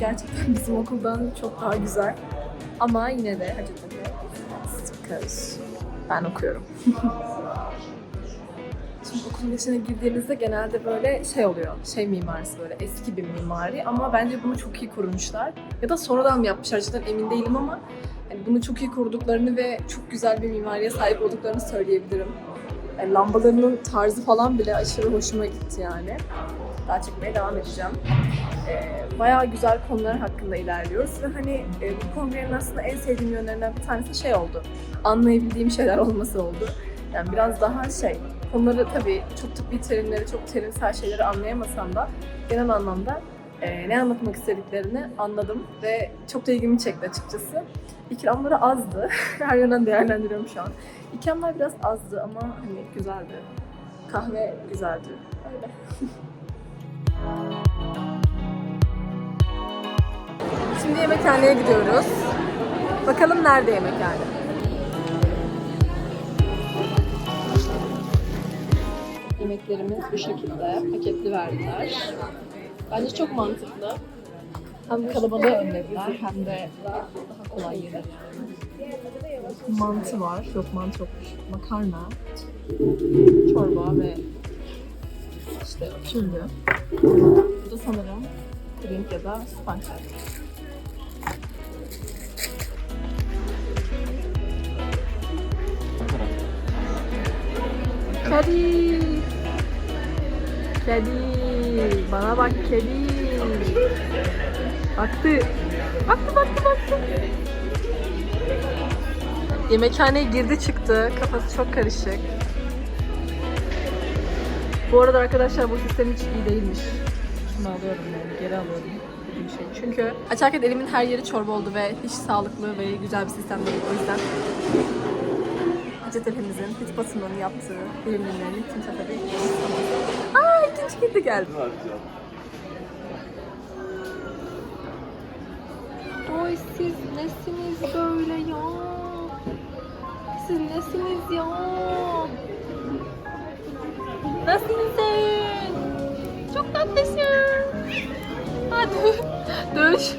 gerçekten bizim okuldan çok daha güzel. Ama yine de Hacettepe because ben okuyorum. Şimdi okulun içine girdiğinizde genelde böyle şey oluyor, şey mimarisi böyle eski bir mimari ama bence bunu çok iyi korumuşlar. Ya da sonradan mı yapmışlar cidden emin değilim ama hani bunu çok iyi koruduklarını ve çok güzel bir mimariye sahip olduklarını söyleyebilirim. Yani lambalarının tarzı falan bile aşırı hoşuma gitti yani. Daha çekmeye devam edeceğim. Ee, bayağı güzel konular hakkında ilerliyoruz ve hani e, bu kongrenin aslında en sevdiğim yönlerinden bir tanesi şey oldu. Anlayabildiğim şeyler olması oldu. Yani biraz daha şey, konuları tabii çok tıbbi terimleri, çok terimsel şeyleri anlayamasam da genel anlamda e, ne anlatmak istediklerini anladım ve çok da ilgimi çekti açıkçası. İkramları azdı. Her yönden değerlendiriyorum şu an. İkramlar biraz azdı ama hani güzeldi. Kahve güzeldi. Öyle. Şimdi yemekhaneye gidiyoruz. Bakalım nerede yemekhane? Yemeklerimiz bu şekilde paketli verdiler. Bence çok mantıklı. Hem kalabalığı önlediler hem de daha kolay yenir. Mantı var. Yok mantı yokmuş. Makarna, çorba ve işte türlü. Bu da sanırım drink ya da spanker. Kedi. Kedi. Bana bak kedi. Baktı. Baktı baktı baktı. Yemekhaneye girdi çıktı. Kafası çok karışık. Bu arada arkadaşlar bu sistem hiç iyi değilmiş. Şunu alıyorum yani geri alıyorum. dediğim Şey. Çünkü açarken elimin her yeri çorba oldu ve hiç sağlıklı ve güzel bir sistem değil. O yüzden Hacettepe'mizin Fit Batı'nın yaptığı bilimlerini kimse tabii Aa ikinci kedi geldi. Oy siz nesiniz böyle ya? Siz nesiniz ya? Nasılsın? Çok tatlısın. Hadi dövüş.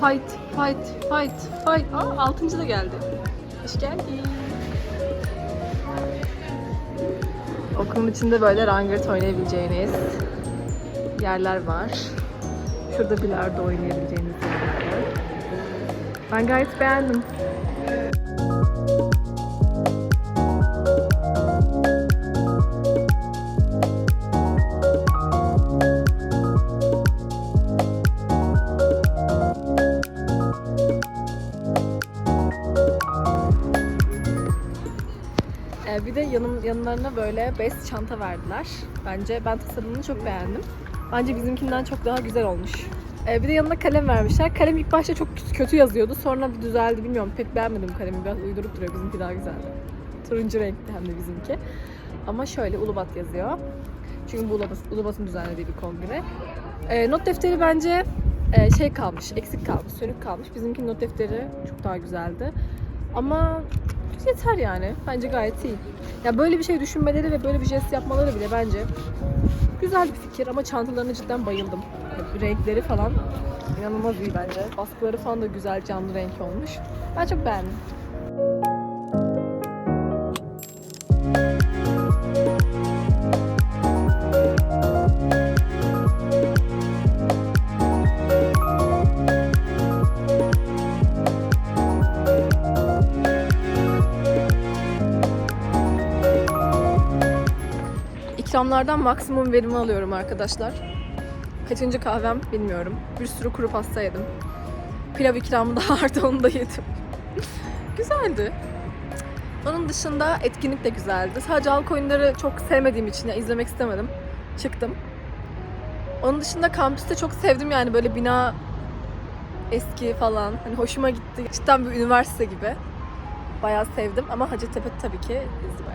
fight, fight, fight, fight. Aa altıncı da geldi. Hoş geldin. Okulun içinde böyle rangert oynayabileceğiniz yerler var. Şurada bilardo oynayabileceğiniz yerler var. Ben gayet beğendim. Yanlarına böyle bez çanta verdiler. Bence ben tasarımını çok beğendim. Bence bizimkinden çok daha güzel olmuş. Ee, bir de yanına kalem vermişler. Kalem ilk başta çok kötü yazıyordu. Sonra bir düzeldi. Bilmiyorum pek beğenmedim kalemi. Biraz uydurup duruyor. Bizimki daha güzeldi. Turuncu renkli hem de bizimki. Ama şöyle Ulubat yazıyor. Çünkü bu Ulubat, Ulubat'ın düzenlediği bir kongre. Ee, not defteri bence e, şey kalmış, eksik kalmış, sönük kalmış. Bizimki not defteri çok daha güzeldi. Ama yeter yani. Bence gayet iyi. Ya böyle bir şey düşünmeleri ve böyle bir jest yapmaları bile bence güzel bir fikir ama çantalarına cidden bayıldım. Renkleri falan inanılmaz iyi bence. Baskıları falan da güzel canlı renk olmuş. Ben çok beğendim. İkramlardan maksimum verimi alıyorum arkadaşlar. Kaçıncı kahvem bilmiyorum. Bir sürü kuru pasta yedim. Pilav ikramı da vardı onu da yedim. Güzeldi. Onun dışında etkinlik de güzeldi. Sadece halk oyunları çok sevmediğim için ya izlemek istemedim. Çıktım. Onun dışında kampüste çok sevdim yani böyle bina eski falan. Hani hoşuma gitti. Cidden bir üniversite gibi. Bayağı sevdim ama Hacettepe tabii ki is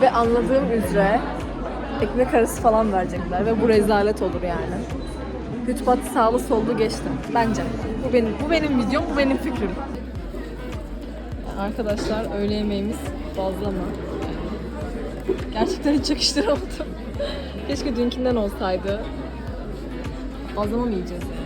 Ve anladığım üzere ekmek arası falan verecekler ve bu rezalet olur yani. Hütbat sağlı sollu geçti. Bence. Bu benim, bu benim videom, bu benim fikrim. Arkadaşlar öğle yemeğimiz bazlama. Gerçekten hiç yakıştıramadım. Keşke dünkünden olsaydı. Bazlama mı yiyeceğiz yani?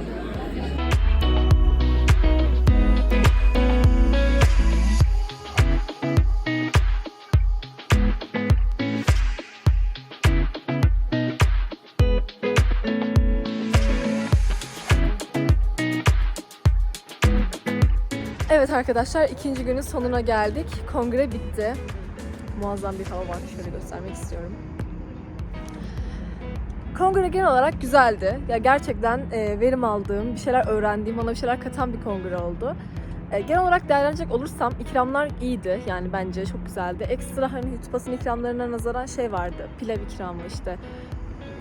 Evet arkadaşlar ikinci günün sonuna geldik. Kongre bitti. Muazzam bir hava var. Şöyle göstermek istiyorum. Kongre genel olarak güzeldi. Ya gerçekten e, verim aldığım, bir şeyler öğrendiğim, bana bir şeyler katan bir kongre oldu. E, genel olarak değerlenecek olursam ikramlar iyiydi. Yani bence çok güzeldi. Ekstra hani Hütbas'ın ikramlarına nazaran şey vardı. Pilav ikramı işte.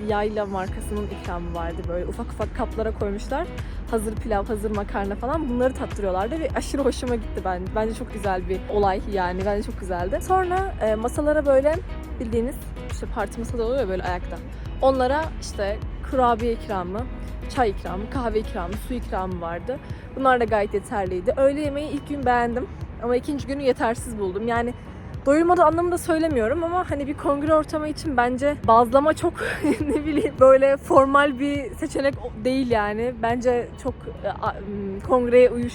Yayla markasının ikramı vardı. Böyle ufak ufak kaplara koymuşlar hazır pilav, hazır makarna falan bunları tattırıyorlardı ve aşırı hoşuma gitti ben. Bence çok güzel bir olay yani. Bence çok güzeldi. Sonra e, masalara böyle bildiğiniz işte parti masaları oluyor ya böyle ayakta. Onlara işte kurabiye ikramı, çay ikramı, kahve ikramı, su ikramı vardı. Bunlar da gayet yeterliydi. Öğle yemeği ilk gün beğendim ama ikinci günü yetersiz buldum. Yani doyurmadı anlamında söylemiyorum ama hani bir kongre ortamı için bence bazlama çok ne bileyim böyle formal bir seçenek değil yani. Bence çok e, kongreye uyuş,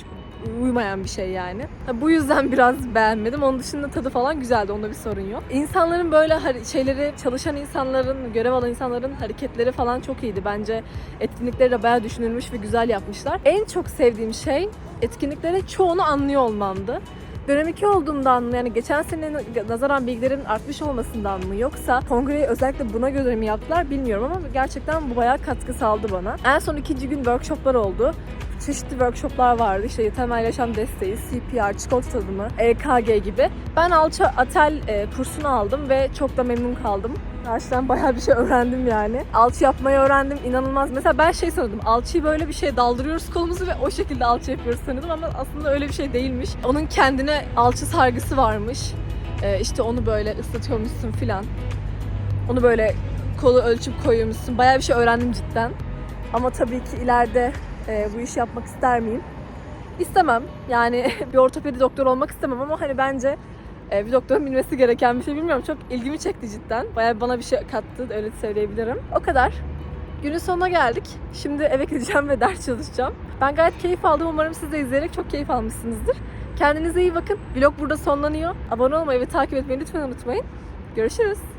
uymayan bir şey yani. Bu yüzden biraz beğenmedim. Onun dışında tadı falan güzeldi. Onda bir sorun yok. İnsanların böyle şeyleri, çalışan insanların, görev alan insanların hareketleri falan çok iyiydi. Bence etkinlikleri de bayağı düşünülmüş ve güzel yapmışlar. En çok sevdiğim şey etkinliklere çoğunu anlıyor olmamdı. Dönem 2 olduğumdan mı yani geçen sene nazaran bilgilerimin artmış olmasından mı yoksa kongreyi özellikle buna göre mi yaptılar bilmiyorum ama gerçekten bu bayağı katkı sağladı bana. En son ikinci gün workshoplar oldu. Çeşitli workshoplar vardı. İşte temel yaşam desteği, CPR, çikolata tadımı, EKG gibi. Ben alça atel e, kursunu aldım ve çok da memnun kaldım. Gerçekten bayağı bir şey öğrendim yani. Alçı yapmayı öğrendim. inanılmaz. Mesela ben şey sanıyordum. Alçıyı böyle bir şey daldırıyoruz kolumuzu ve o şekilde alçı yapıyoruz sanıyordum ama aslında öyle bir şey değilmiş. Onun kendine alçı sargısı varmış. Ee, işte onu böyle ıslatıyormuşsun filan. Onu böyle kolu ölçüp koyuyormuşsun. Bayağı bir şey öğrendim cidden. Ama tabii ki ileride e, bu işi yapmak ister miyim? İstemem. Yani bir ortopedi doktor olmak istemem ama hani bence e, bir doktorun bilmesi gereken bir şey bilmiyorum. Çok ilgimi çekti cidden. Bayağı bana bir şey kattı öyle söyleyebilirim. O kadar. Günün sonuna geldik. Şimdi eve gideceğim ve ders çalışacağım. Ben gayet keyif aldım. Umarım siz de izleyerek çok keyif almışsınızdır. Kendinize iyi bakın. Vlog burada sonlanıyor. Abone olmayı ve takip etmeyi lütfen unutmayın. Görüşürüz.